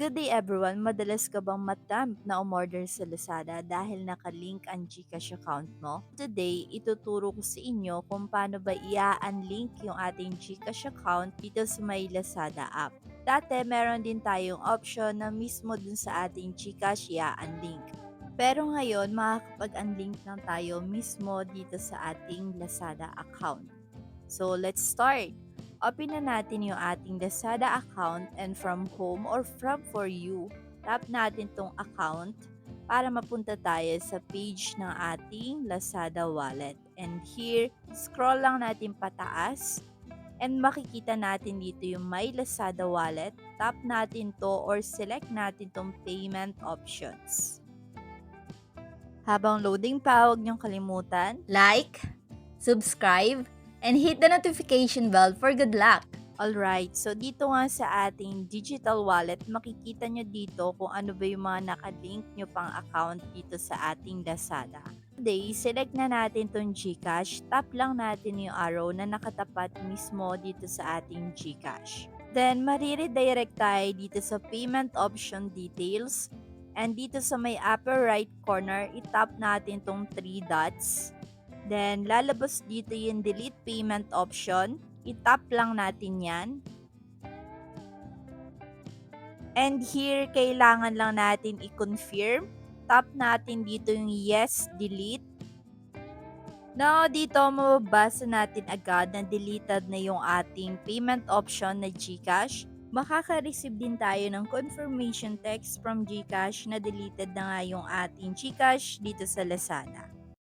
Good day everyone! Madalas ka bang matamp na umorder sa Lazada dahil nakalink ang Gcash account mo? Today, ituturo ko sa inyo kung paano ba i-unlink yung ating Gcash account dito sa may Lazada app. Dati, meron din tayong option na mismo dun sa ating Gcash i-unlink. Pero ngayon, makakapag-unlink lang tayo mismo dito sa ating Lazada account. So, let's start! Open na natin yung ating Lazada account and from home or from for you, tap natin tong account para mapunta tayo sa page ng ating Lazada wallet. And here, scroll lang natin pataas and makikita natin dito yung My Lazada wallet. Tap natin to or select natin tong payment options. Habang loading pa, huwag niyong kalimutan like, subscribe, and hit the notification bell for good luck. Alright, so dito nga sa ating digital wallet, makikita nyo dito kung ano ba yung mga nakalink nyo pang account dito sa ating Lazada. Today, select na natin tong Gcash. Tap lang natin yung arrow na nakatapat mismo dito sa ating Gcash. Then, mariredirect tayo dito sa payment option details. And dito sa may upper right corner, itap natin tong 3 dots. Then, lalabas dito yung delete payment option. I-tap lang natin yan. And here, kailangan lang natin i-confirm. Tap natin dito yung yes, delete. Now, dito mababasa natin agad na deleted na yung ating payment option na GCash. Makaka-receive din tayo ng confirmation text from GCash na deleted na nga yung ating GCash dito sa Lazada.